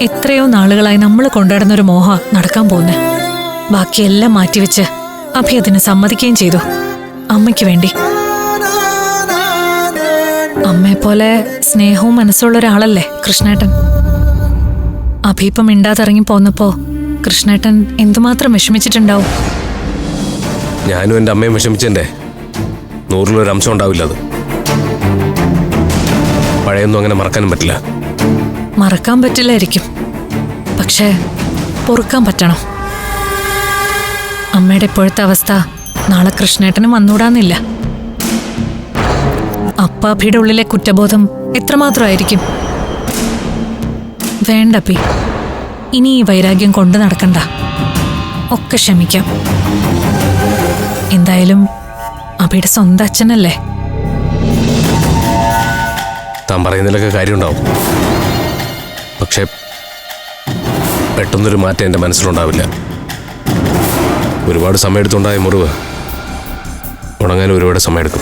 എത്രയോ നാളുകളായി നമ്മൾ കൊണ്ടുനടന്ന ഒരു മോഹ നടക്കാൻ പോകുന്നേ. ബാക്കിയെല്ലാം മാറ്റിവെച്ച് അഭി അതിന് സമ്മതിക്കുകയും ചെയ്തു. അമ്മയ്ക്ക് വേണ്ടി. അമ്മയെപ്പോലെ സ്നേഹവും മനസ്സുള്ള ഒരാളല്ലേ കൃഷ്ണേട്ടൻ? അഭി ഇപ്പം മിണ്ടാതിറങ്ങി പോന്നപ്പോ കൃഷ്ണേട്ടൻ എന്തുമാത്രം വിഷമിച്ചിട്ടുണ്ടാവും? ഞാനും എന്റെ അമ്മയും വിഷമിച്ചെന്റെ നൂറിലൊരു അംശം ഉണ്ടാവില്ല അത്. പഴയൊന്നും അങ്ങനെ മറക്കാനും പറ്റില്ല. മറക്കാൻ പറ്റില്ലായിരിക്കും. പക്ഷേ പൊറുക്കാൻ പറ്റണം. അമ്മയുടെ ഇപ്പോഴത്തെ അവസ്ഥ നാളെ കൃഷ്ണേട്ടന് വന്നൂടാന്നില്ല അപ്പാഭിയുടെ ഉള്ളിലെ കുറ്റബോധം എത്രമാത്രമായിരിക്കും? വേണ്ട പി ഇനി ഈ വൈരാഗ്യം കൊണ്ടു നടക്കണ്ട. ഒക്കെ ക്ഷമിക്കാം. എന്തായാലും അബിയുടെ സ്വന്തം അച്ഛനല്ലേ? താൻ പറയുന്നതിലൊക്കെ കാര്യമുണ്ടാവും. പക്ഷേ പെട്ടെന്നൊരു മാറ്റം എന്റെ മനസ്സിലുണ്ടാവില്ല. ഒരുപാട് സമയമെടുത്തുണ്ടായ മുറിവ്. ഉണങ്ങാൻ ഒരുപാട് സമയമെടുക്കും.